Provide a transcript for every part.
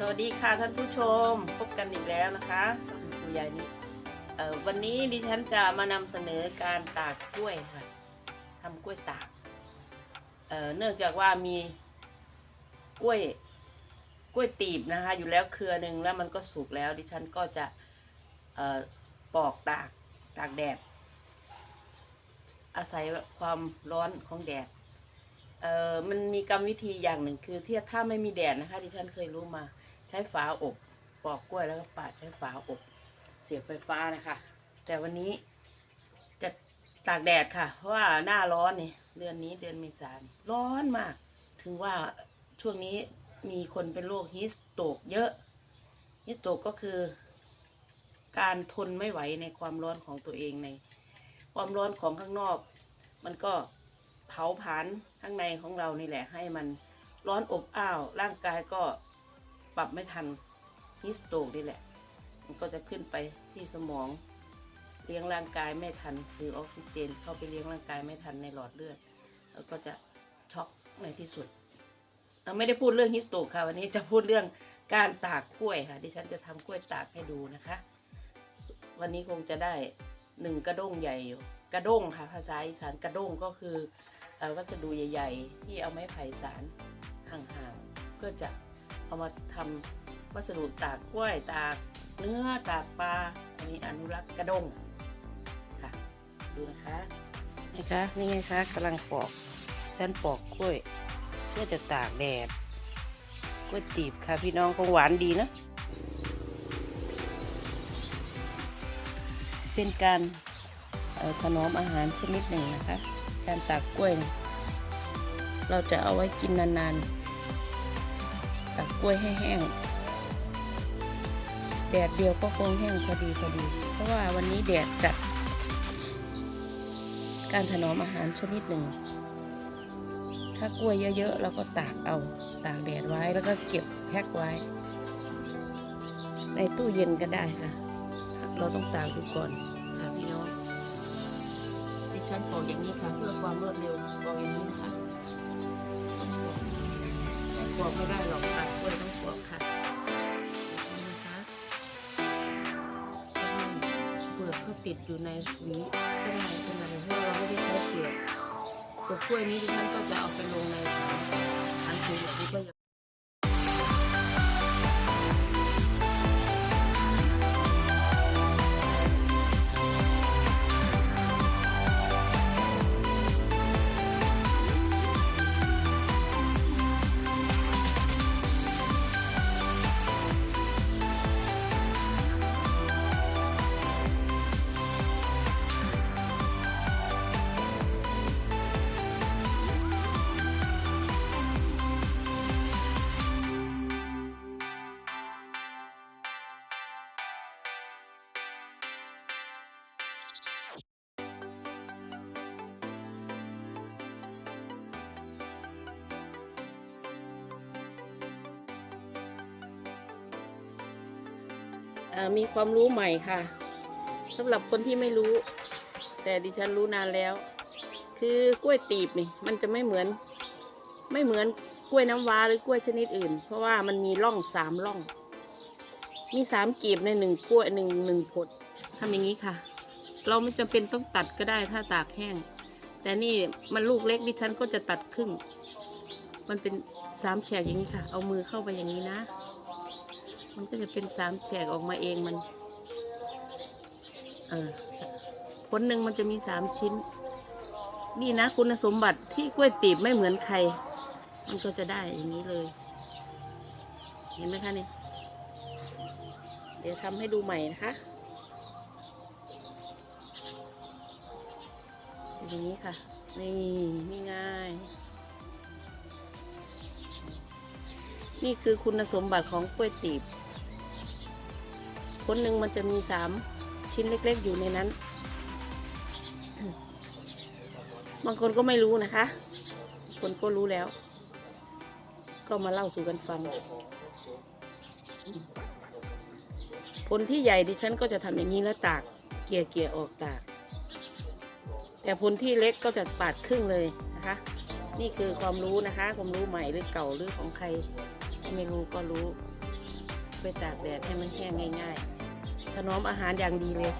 สวัสดีค่ะท่านผู้ชมพบกันอีกแล้วนะคะช่องครูยายนี่วันนี้ดิฉันจะมานำเสนอการตากกล้วยค่ะทำกล้วยตากเเนื่องจากว่ามีกล้วยกล้วยตีบนะคะ อยู่แล้วเครือหนึ่งแล้วมันก็สุกแล้ว ดิฉันก็จะเอ่อปอกตากตากแดดอาศัยความร้อนของแดดเออมันมีกรรมวิธีอย่างหนึ่งคือที่ถ้าไม่มีแดดนะคะ ดิฉันเคยรู้มา ใช้ฝาอบปอกกล้วยแล้วก็ปาดใช้ฝาอบ เสียบไฟฟ้านะคะ แต่วันนี้จะตากแดดค่ะ เพราะว่าหน้าร้อนนี่เดือนนี้เดือนเมษายนร้อนมาก ถึงว่าช่วงนี้มีคนเป็นโรคฮิสโตกเยอะฮิสโตกก็คือ การทนไม่ไหวในความร้อนของตัวเองใน ความร้อนของข้างนอก มันก็เผาผลาญข้างในของเรานี่แหละให้มันร้อนอบอ้าว ร่างกายก็ ปรับไม่ทันฮิสโตกนี่แหละ มันก็จะขึ้นไปที่สมอง เลี้ยงร่างกายไม่ทัน คือออกซิเจน เข้าไปเลี้ยงร่างกายไม่ทันในหลอดเลือด แล้วก็จะช็อกในที่สุดเราไม่ได้พูดเรื่องฮิสโตกค่ะวันนี้จะพูดเรื่องการตากกล้วยค่ะ ดิฉันจะทำกล้วยตากให้ดูนะคะ วันนี้คงจะได้หนึ่งกระด้งใหญ่อยู่กระด้งค่ะภาษาอีสานกระด้งก็คือเอ่อวัสดุใหญ่ ๆ ที่เอาไม้ไผ่สารห่างๆเพื่อจะ เอามาทำวัสดุตากกล้วยตากเนื้อตากปลาอันนี้อนุรักษ์กระดงค่ะดูนะคะนี่คะนี่ไงคะกำลังปอกฉันปอกกล้วย เพื่อจะตากแดดกล้วยตีบค่ะพี่น้องคงหวานดีนะ เป็นการถนอมอาหารชนิดหนึ่งนะคะ การตากกล้วยเนี่ยเราจะเอาไว้กินนานๆ ตากกล้วยให้แห้ง แดดเดียวก็คงแห้งพอดีพอดี เพราะว่าวันนี้แดดจัด การถนอมอาหารชนิดหนึ่ง ถ้ากล้วยเยอะๆเราก็ตากเอา ตากแดดไว้แล้วก็เก็บแพ็คไว้ ในตู้เย็นก็ได้ค่ะ เราต้องตากดูก่อนค่ะพี่น้องดิฉันปอกอย่างนี้ค่ะ เพื่อความรวดเร็วปอกอย่างนี้นะคะ ปอกไม่ได้หรอกค่ะกล้วยต้องปอกค่ะนี่นะคะเปลือกเขาติดอยู่ในหวีก็ได้เป็นอะไรเพราะเราไม่ได้ใช้เปลือกเปลือกกล้วยนี้ดิฉันก็จะเอาไปลงใน มีความรู้ใหม่ค่ะสำหรับคนที่ไม่รู้ แต่ดิฉันรู้นานแล้ว คือกล้วยตีบนี่มันจะไม่เหมือน ไม่เหมือนกล้วยน้ำว้าหรือกล้วยชนิดอื่น เพราะว่ามันมีร่องสามร่อง มีสามกีบในหนึ่งกล้วยหนึ่งหนึ่งผลทำอย่างนี้ค่ะ เราไม่จำเป็นต้องตัดก็ได้ถ้าตากแห้ง แต่นี่มันลูกเล็กดิฉันก็จะตัดครึ่ง มันเป็นสามแฉกอย่างนี้ค่ะ เอามือเข้าไปอย่างนี้นะ มันก็จะเป็นสามแฉกออกมาเองมัน เออผลหนึ่งมันจะมีสามชิ้น นี่นะคุณสมบัติที่กล้วยตีบไม่เหมือนใคร มันก็จะได้อย่างนี้เลย เห็นไหมคะนี่ เดี๋ยวทำให้ดูใหม่นะคะอย่างนี้ค่ะ นี่นี่ง่าย นี่คือคุณสมบัติของกล้วยตีบ คนหนึ่งมันจะมีสามชิ้นเล็กๆอยู่ในนั้น บางคนก็ไม่รู้นะคะ คนก็รู้แล้ว ก็มาเล่าสู่กันฟัง ผลที่ใหญ่ดิฉันก็จะทำอย่างนี้แล้วตากเกลี่ยเกี่ยออกตาก แต่ผลที่เล็กก็จะปาดครึ่งเลยนะคะ นี่คือความรู้นะคะ ความรู้ใหม่หรือเก่าหรือของใคร ไม่รู้ก็รู้ ไปตากแดดให้มันแห้งง่าย ๆ ถนอมอาหารอย่างดีเลย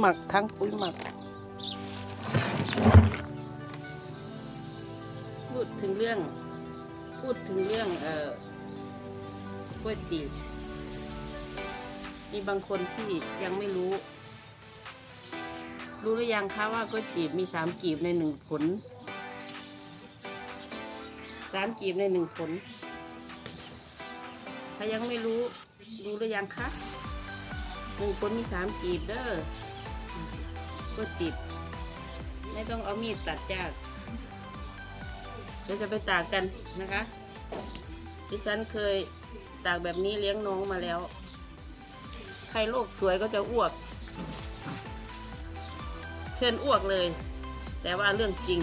หมักทั้งปุ๋ยหมักพูดถึงเรื่อง พูดถึงเรื่อง เอ่อกล้วยตีบมีบางคนที่ยังไม่รู้ รู้หรือยังคะว่ากล้วยตีบมีสามกีบในหนึ่งผลสามกีบในหนึ่งผล ถ้ายังไม่รู้ รู้หรือยังคะหนึ่งผลมีสามกีบเด้อ ก็ติดไม่ต้องเอามีดตัดยากเดี๋ยวจะไปตากกันนะคะดิฉันเคยตากแบบนี้เลี้ยงน้องมาแล้ว ใครโลกสวยก็จะอ้วก เชิญอ้วกเลย แต่ว่าเรื่องจริง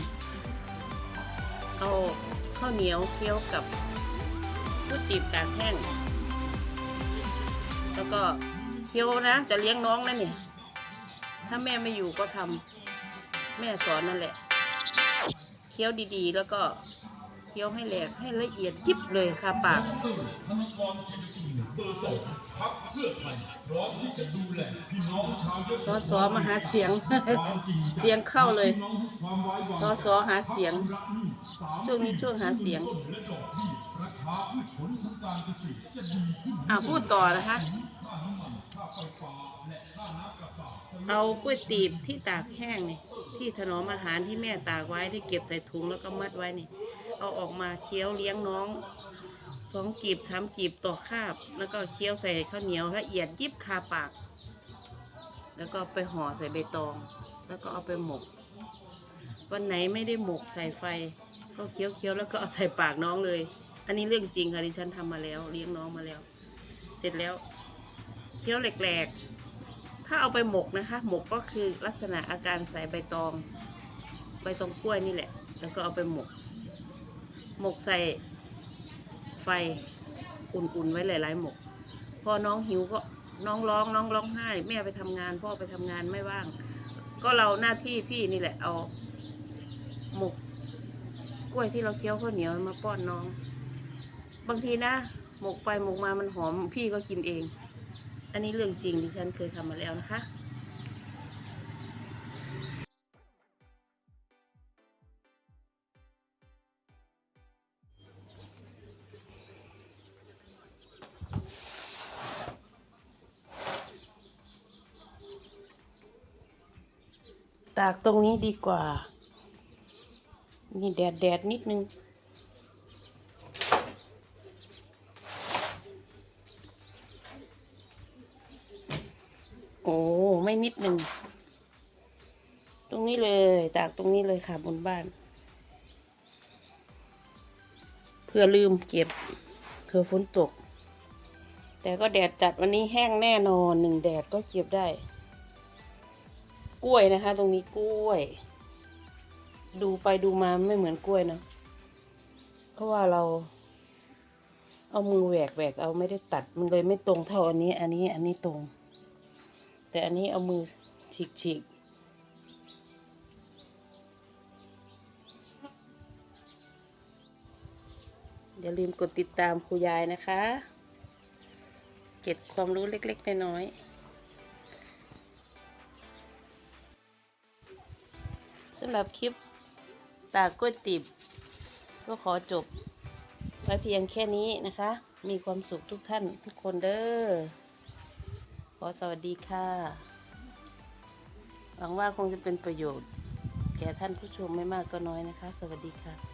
เอาข้าวเหนียวเคี้ยวกับพุดติบตากแห้ง แล้วก็เคี้ยวนะ จะเลี้ยงน้องนะเนี่ย ถ้าแม่ไม่อยู่ก็ทำแม่สอนนั่นแหละ เคี้ยวดีๆ แล้วก็เคี้ยวให้แหลกให้ละเอียดยิบเลยค่ะปากสอสอมาหาเสียง เสียงเข้าเลยสอสอหาเสียง ช่วงนี้ช่วงหาเสียงอ่าพูดต่อนะคะ เอากล้วยตีบที่ตากแห้งนี่ที่ถนอมอาหารที่แม่ตากไว้ที่เก็บใส่ถุงแล้วก็มัดไว้นี่ เอาออกมาเคี้ยวเลี้ยงน้องสองกีบสามกีบต่อคาบ แล้วก็เคี้ยวใส่ข้าวเหนียวละเอียดยิบคาปาก แล้วก็ไปห่อใส่ใบตอง แล้วก็เอาไปหมก วันไหนไม่ได้หมกใส่ไฟ ก็เคี้ยวเคี้ยวๆแล้วก็เอาใส่ปากน้องเลย อันนี้เรื่องจริงค่ะดิฉันทำมาแล้ว เลี้ยงน้องมาแล้ว เสร็จแล้ว เคี้ยวแหลกๆ ถ้าเอาไปหมกนะคะ หมกก็คือลักษณะอาการใส่ใบตอง ใบตองกล้วยนี่แหละ แล้วก็เอาไปหมก หมกใส่ไฟอุ่นๆไว้หลายๆหมก พอน้องหิวก็น้องร้องน้องร้องไห้ แม่ไปทำงาน พ่อไปทำงานไม่ว่าง ก็เราหน้าที่พี่นี่แหละเอาหมกกล้วยที่เราเคี้ยวข้าวเหนียวมาป้อนน้อง บางทีนะ หมกไปหมกมามันหอมพี่ก็กินเอง อันนี้เรื่องจริงดิฉันเคยทำมาแล้วนะคะตากตรงนี้ดีกว่า นี่แดดแดดนิดนึง โอ้ ไม่นิดนึง ตรงนี้เลยตากตรงนี้เลยค่ะบนบ้าน เพื่อลืมเก็บเพื่อฝนตก แต่ก็แดดจัดวันนี้แห้งแน่นอนหนึ่งแดดก็เก็บได้ กล้วยนะคะ ตรงนี้กล้วย ดูไปดูมาไม่เหมือนกล้วยเนะเพราะว่าเราเอามือแหวกแหวกเอาไม่ได้ตัดมันเลยไม่ตรงเท่าอันนี้ อันนี้อันนี้ตรง แต่อันนี้เอามือฉีกฉีกอย่าลืมกดติดตามครูยายนะคะ เก็บความรู้เล็ก ๆ น้อยๆสำหรับคลิปตากกล้วยติบ ก็ขอจบไว้เพียงแค่นี้นะคะ มีความสุขทุกท่านทุกคนเด้อ อสวัสดีค่ะ หวังว่าคงจะเป็นประโยชน์ แก่ท่านผู้ชมไม่มากก็น้อยนะคะ สวัสดีค่ะ